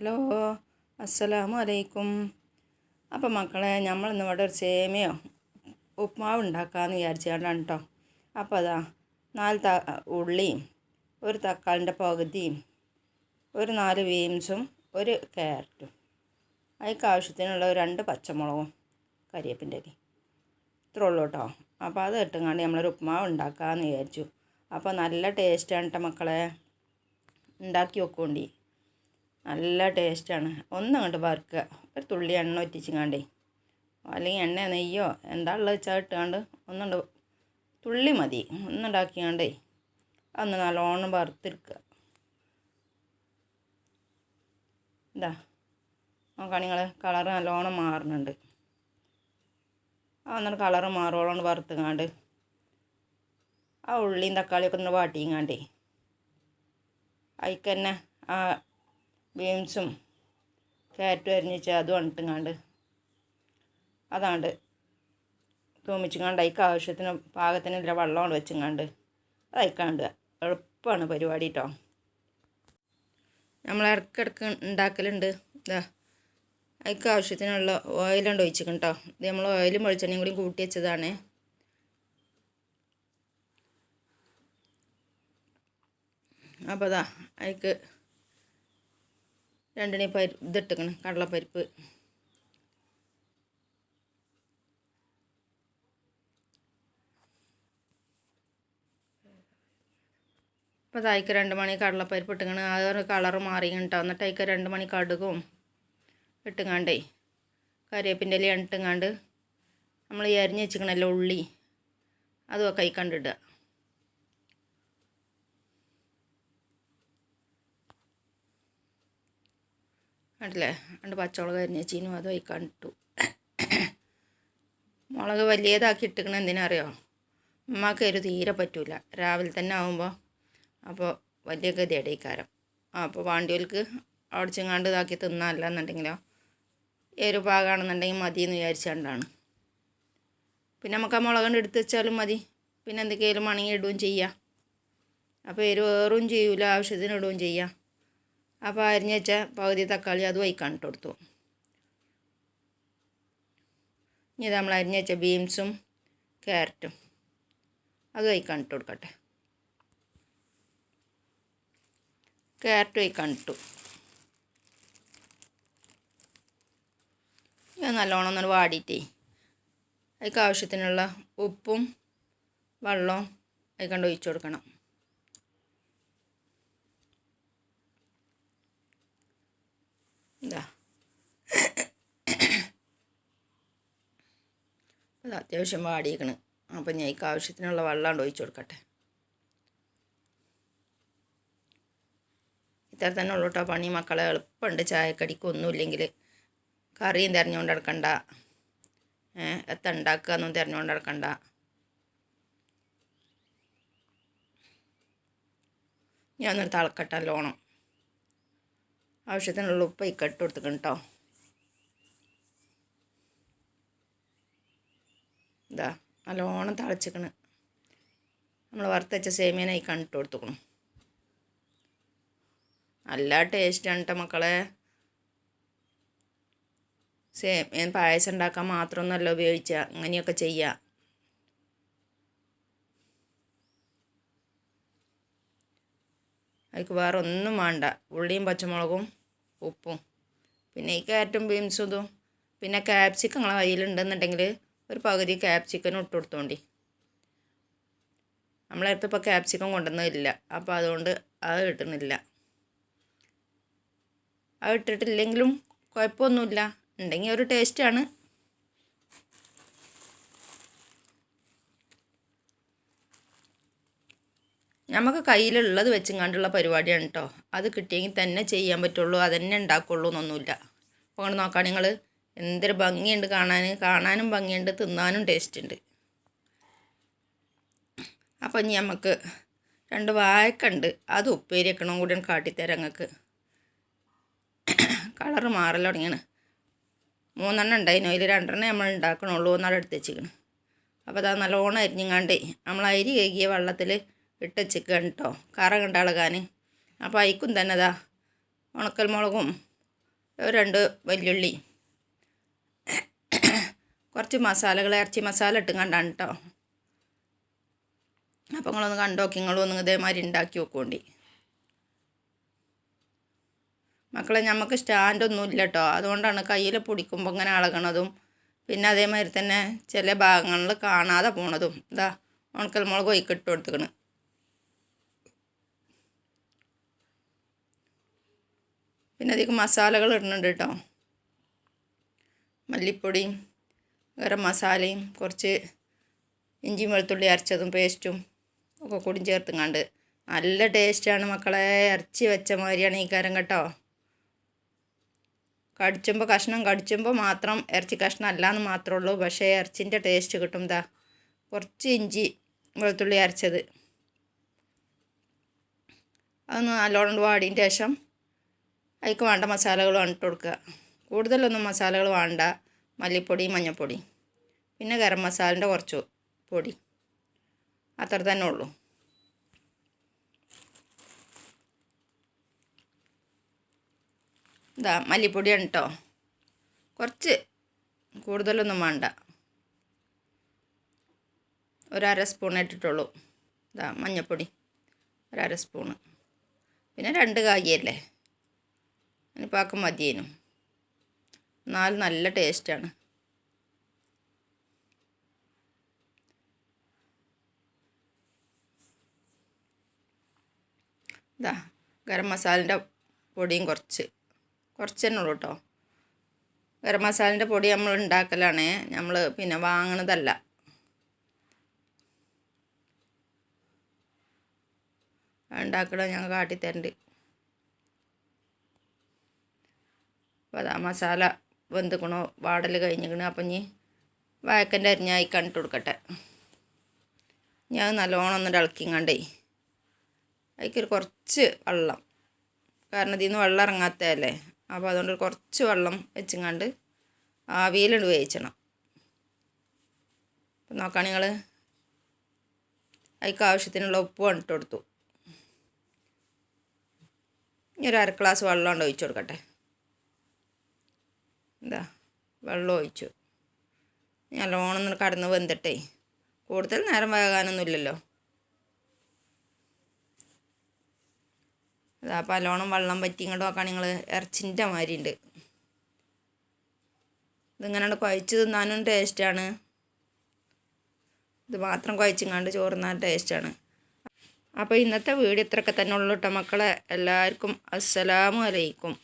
Hello അസ്സലാമു അലൈക്കും അപ്പം മക്കളെ നമ്മളിന്ന് ഇവിടെ ഒരു സേമിയോ ഉപ്മാവ് ഉണ്ടാക്കാമെന്ന് വിചാരിച്ചുകൊണ്ടാണ് കേട്ടോ അപ്പോൾ അതാ നാല് ത ഉള്ളിയും ഒരു തക്കാളിന്റെ പകുതിയും ഒരു നാല് ബീൻസും ഒരു ക്യാരറ്റും. അതിക്ക് ആവശ്യത്തിനുള്ള രണ്ട് പച്ചമുളകും കരിയേപ്പിന്റെ അരി. ഇത്രേ ഉള്ളൂ കേട്ടോ അപ്പോൾ അത് ഇട്ടുകൊണ്ട് നമ്മളൊരു ഉപ്മാവ് ഉണ്ടാക്കാമെന്ന് വിചാരിച്ചു. അപ്പോൾ നല്ല ടേസ്റ്റാണ് കേട്ടോ മക്കളെ. ഉണ്ടാക്കി വെക്കുകൊണ്ടി നല്ല ടേസ്റ്റാണ്. ഒന്നങ്ങോട്ട് വറുക്കുക. ഒരു തുള്ളി എണ്ണ ഒറ്റിച്ചിങ്ങാണ്ടേ അല്ലെങ്കിൽ എണ്ണ നെയ്യോ എന്താ ഉള്ളത് വെച്ചാൽ ഇട്ടുകൊണ്ട് ഒന്നുണ്ട് തുള്ളി മതി. ഒന്നുണ്ടാക്കിയാണ്ടേ അന്ന് നല്ലോണം വറുത്തെടുക്കുക. ഇതാ. നോക്കാം നിങ്ങൾ കളറ് നല്ലോണം മാറുന്നുണ്ട് ആ എന്നിട്ട് കളറ് മാറുവോളം വറുത്തുങ്ങാണ്ട്. ആ ഉള്ളിയും തക്കാളിയൊക്കെ ഒന്ന് വാട്ടിങ്ങാണ്ടേ. അതിക്കന്നെ ആ ബീൻസും ക്യാരറ്റും അരിഞ്ഞിച്ച് അതും അണിട്ടുങ്ങാണ്ട് അതാണ്ട് തൂമിച്ചുങ്ങാണ്ട് അതിക്ക് ആവശ്യത്തിന് പാകത്തിനുള്ള കൊണ്ട് വെച്ചുങ്ങാണ്ട് അതയക്കാണ്ട് എളുപ്പമാണ് പരിപാടി കേട്ടോ നമ്മൾ ഇടയ്ക്കിടയ്ക്ക് ഉണ്ടാക്കലുണ്ട്. ഇതാ അതിക്ക് ആവശ്യത്തിനുള്ള ഓയിലുണ്ട് ഒഴിച്ചിക്കണം കേട്ടോ ഇത് നമ്മൾ ഓയിലും വെളിച്ചെണ്ണയും കൂടി കൂട്ടി വെച്ചതാണ്. അപ്പോൾ അതാ അതിക്ക് രണ്ടിണി പരി ഇതിട്ടിക്കണം. കടലപ്പരിപ്പ്. അപ്പോൾ അതായിക്ക് രണ്ട് മണി കടലപ്പരിപ്പ് ഇട്ടുകണ് അതൊരു കളറ് മാറി കേട്ടോ എന്നിട്ട് അതിക്ക് രണ്ട് മണി കടുകും ഇട്ടുങ്ങാണ്ടേ കറിവേപ്പിന്റെ ഇല ഇട്ടുങ്ങാണ്ട് നമ്മൾ ഈ അരിഞ്ഞ് വെച്ചിക്കണല്ലോ ഉള്ളി അതുമൊക്കെ കൈ കണ്ടിടുക. കണ്ടില്ലേ? രണ്ട് പച്ചമുളക് അരിഞ്ഞേച്ചീനും അതും കണ്ടിട്ടു മുളക് വലിയതാക്കി ഇട്ടിക്കണ എന്തിനറിയോ? അമ്മയ്ക്ക് ഒരു തീരെ പറ്റൂല. രാവിലെ തന്നെ ആകുമ്പോൾ അപ്പോൾ വലിയ ഗതിയടയിക്കാരം അപ്പോൾ വാണ്ടിയോൽക്ക് അവിടെ ചെങ്ങാണ്ട് ഇതാക്കി തിന്നല്ല എന്നുണ്ടെങ്കിലോ ഏരു പാകാണെന്നുണ്ടെങ്കിൽ മതി എന്ന് വിചാരിച്ചുകൊണ്ടാണ് പിന്നെ നമുക്ക് ആ മുളക് കൊണ്ട് എടുത്ത് വെച്ചാലും മതി. പിന്നെ എന്തൊക്കെയായാലും മണങ്ങി ഇടുകയും ചെയ്യാം. അപ്പോൾ എരു ഏറും ചെയ്യൂല ആവശ്യത്തിന് ഇടുകയും ചെയ്യാം. അപ്പോൾ അരിഞ്ഞ് വെച്ച പകുതി തക്കാളി അത് വയ്ക്കാൻ ഇട്ട് കൊടുത്തു. ഇനി നമ്മൾ അരിഞ്ഞ് വെച്ച ബീൻസും ക്യാരറ്റും അത് വയ്ക്കാൻ ഇട്ട് കൊടുക്കട്ടെ. ക്യാരറ്റ് വയ്ക്കാൻ ഇട്ടു. ഇത് നല്ലോണം ഒന്ന് വാടിയിട്ടേ അതിക്ക് ആവശ്യത്തിനുള്ള ഉപ്പും വെള്ളവും അതിക്കണ്ട് ഒഴിച്ചു കൊടുക്കണം. ഇതാ അത് അത്യാവശ്യം വാടിയിരിക്കണ് അപ്പം ഈ ആവശ്യത്തിനുള്ള വെള്ളം ഒഴിച്ചു കൊടുക്കട്ടെ. ഇത്ര തന്നെ ഉള്ളൂ കേട്ടോ പണി. മക്കളെ എളുപ്പമുണ്ട് ചായക്കടിക്കൊന്നുമില്ലെങ്കിൽ കറിയും തിരഞ്ഞുകൊണ്ട് നടക്കണ്ട. എത്ര ഉണ്ടാക്കുക എന്നും തിരഞ്ഞുകൊണ്ട് നടക്കണ്ട. ഞാനൊരു തിളക്കട്ട ആവശ്യത്തിനുള്ള ഉപ്പ് ഈ കട്ട് കൊടുത്തിക്കണം കേട്ടോ ഇതാ നല്ലോണം തിളച്ചിക്കണ്. നമ്മൾ വറുത്തച്ച സേമിയനായി കണ്ടിട്ട് കൊടുത്തുക്കണം. നല്ല ടേസ്റ്റാണ് കേട്ടോ മക്കളെ. സേമിയൻ പായസം ഉണ്ടാക്കാൻ മാത്രമൊന്നുമല്ല ഉപയോഗിച്ച അങ്ങനെയൊക്കെ ചെയ്യുക അതിക്ക് വേറെ ഒന്നും വേണ്ട. ഉള്ളിയും പച്ചമുളകും ഉപ്പും. പിന്നെ ഈ ക്യാരറ്റും ബീൻസും ഇതും. പിന്നെ ക്യാപ്സിക്കം നിങ്ങളെ കയ്യിലുണ്ടെന്നുണ്ടെങ്കിൽ ഒരു പകുതി ക്യാപ്സിക്കനും ഇട്ട് കൊടുത്തോണ്ടി. നമ്മളടുത്ത് ഇപ്പോൾ ക്യാപ്സിക്കം കൊണ്ടുവന്നില്ല അപ്പോൾ അതുകൊണ്ട് അത് കിട്ടുന്നില്ല. അത് ഇട്ടിട്ടില്ലെങ്കിലും കുഴപ്പമൊന്നുമില്ല. ഉണ്ടെങ്കിൽ ഒരു ടേസ്റ്റാണ് നമുക്ക് കയ്യിലുള്ളത് വെച്ചുങ്ങാണ്ടുള്ള പരിപാടിയാണ് കേട്ടോ അത് കിട്ടിയെങ്കിൽ തന്നെ ചെയ്യാൻ പറ്റുള്ളൂ അതന്നെ ഉണ്ടാക്കുള്ളൂ എന്നൊന്നുമില്ല അപ്പോൾ അങ്ങനെ നോക്കാം നിങ്ങൾ എന്തൊരു ഭംഗിയുണ്ട് കാണാൻ കാണാനും ഭംഗിയുണ്ട് തിന്നാനും ടേസ്റ്റ് ഉണ്ട് അപ്പോൾ ഇനി നമുക്ക് രണ്ട് വായക്കുണ്ട് അത് ഉപ്പേരി വെക്കണം കൂടി കാട്ടിത്തരാം നിങ്ങൾക്ക് കളറ് മാറൽ തുടങ്ങിയാണ്. മൂന്നെണ്ണം ഉണ്ടായിരുന്നു അതിൽ രണ്ടെണ്ണം നമ്മൾ ഉണ്ടാക്കണുള്ളൂ എന്നാണ് എടുത്ത് വെച്ചിരിക്കണം അപ്പോൾ അത് നല്ലോണം അരിഞ്ഞങ്ങാണ്ടേ നമ്മൾ അരി കഴുകിയ വെള്ളത്തിൽ ഇട്ട് ചിക്കൻ കേട്ടോ. കറ കണ്ട അളകാൻ അപ്പോൾ അയക്കും തന്നെ അതാ ഉണക്കൽ മുളകും രണ്ട് വല്യുള്ളി. കുറച്ച് മസാലകൾ ഇറച്ചി മസാല ഇട്ട് കണ്ടാണ് കേട്ടോ. അപ്പോൾ നിങ്ങളൊന്ന് കണ്ടോക്കി നിങ്ങളൊന്ന് ഇതേമാതിരി ഉണ്ടാക്കി നോക്കുകൊണ്ടി മക്കളെ നമുക്ക് സ്റ്റാൻഡൊന്നും ഇല്ല കേട്ടോ. അതുകൊണ്ടാണ് കയ്യിൽ പൊടിക്കുമ്പോൾ ഇങ്ങനെ അളകണതും പിന്നെ അതേമാതിരി തന്നെ ചില ഭാഗങ്ങളിൽ കാണാതെ പോണതും. ഇതാ ഉണക്കൽ മുളക് ഒയ്ക്ക് ഇട്ട് കൊടുത്തുക്കണ്. പിന്നെ അതിലേക്ക് മസാലകൾ ഇടുന്നുണ്ട് കേട്ടോ. മല്ലിപ്പൊടിയും ഗരം മസാലയും കുറച്ച് ഇഞ്ചിയും വെളുത്തുള്ളി അരച്ചതും പേസ്റ്റും ഒക്കെ കൂടി ചേർത്തുങ്ങാണ്ട് നല്ല ടേസ്റ്റാണ് മക്കളെ. ഇറച്ചി വെച്ച മാതിരിയാണ് ഈ കാരം കേട്ടോ. കടിച്ചുമ്പോൾ കഷ്ണം കടിച്ചുമ്പോൾ മാത്രം ഇറച്ചി കഷ്ണം അല്ലാന്ന് മാത്രമേ ഉള്ളൂ. പക്ഷേ ഇറച്ചിന്റെ ടേസ്റ്റ് കിട്ടും ദാ. കുറച്ച് ഇഞ്ചി വെളുത്തുള്ളി അരച്ചത്. അതൊന്ന് നല്ലോണം വാടിയതിന്റെ ശേഷം അതിക്ക് വേണ്ട മസാലകൾ ഇട്ട് കൊടുക്കുക. കൂടുതലൊന്നും മസാലകൾ വേണ്ട. മല്ലിപ്പൊടി മഞ്ഞൾപ്പൊടി. പിന്നെ ഗരം മസാലന്റെ കുറച്ച് പൊടി. അത്ര തന്നെ ഉള്ളൂ. ഇതാ മല്ലിപ്പൊടിയാണ് കേട്ടോ കുറച്ച് കൂടുതലൊന്നും വേണ്ട. ഒരര സ്പൂൺ ഇട്ടിട്ടുള്ളൂ. ഇതാ മഞ്ഞൾപ്പൊടി. ഒരര സ്പൂണ്. പിന്നെ രണ്ട് കായല്ലേ അതിനിപ്പോൾ മതിയേനു. എന്നാലും നല്ല ടേസ്റ്റാണ്. ഇതാ ഗരം മസാലന്റെ പൊടിയും കുറച്ച്. കുറച്ച് തന്നെ ഉള്ളൂ കേട്ടോ ഗരം മസാലന്റെ പൊടി നമ്മൾ ഉണ്ടാക്കലാണ് നമ്മൾ പിന്നെ വാങ്ങണതല്ല. ഉണ്ടാക്കണം ഞങ്ങൾ കാട്ടിത്തരണ്ട്. അതാ മസാല വെന്തുക്കണോ വാടൽ കഴിഞ്ഞിക്കണ്. അപ്പം ഇനി വഴക്കന്റെ അരിഞ്ഞായി കണ്ടിട്ട് കൊടുക്കട്ടെ. ഞാൻ നല്ലോണം ഒന്ന് ഇളക്കിങ്ങണ്ടേ അതിക്കൊരു കുറച്ച് വെള്ളം. കാരണം ഇതിൽ നിന്ന് വെള്ളം ഇറങ്ങാത്തതല്ലേ. അപ്പോൾ അതുകൊണ്ട് കുറച്ച് വെള്ളം വെച്ചിങ്ങാണ്ട് ആവിയിലിട്ട് വേവിച്ചണം. അപ്പം നോക്കാം നിങ്ങൾ അതിക്ക് ആവശ്യത്തിനുള്ള ഉപ്പ് ഇട്ട് കൊടുത്തു. ഇനി ഒരു അര ഗ്ലാസ് വെള്ളം കൊണ്ട് ഒഴിച്ചു കൊടുക്കട്ടെ. എന്താ വെള്ളം ഒഴിച്ചു. നല്ലോണം ഒന്ന് കടന്ന് വെന്തിട്ടേ കൂടുതൽ നേരം വേകാനൊന്നുമില്ലല്ലോ. അതാ പലോണം വെള്ളം പറ്റി ഇങ്ങോട്ട് നോക്കാൻ നിങ്ങൾ ഇറച്ചിന്റെ മാതിരി ഉണ്ട്. ഇതിങ്ങനെ കുഴച്ച് തിന്നാനും ടേസ്റ്റാണ് ഇത് മാത്രം കുഴച്ചിങ്ങാണ്ട് ചോറുന്നാൻ ടേസ്റ്റാണ് അപ്പോൾ ഇന്നത്തെ വീഡിയോ ഇത്രയൊക്കെ തന്നെ ഉള്ളൂ കേട്ടോ മക്കളെ. എല്ലാവർക്കും അസ്സലാമു അലൈക്കും.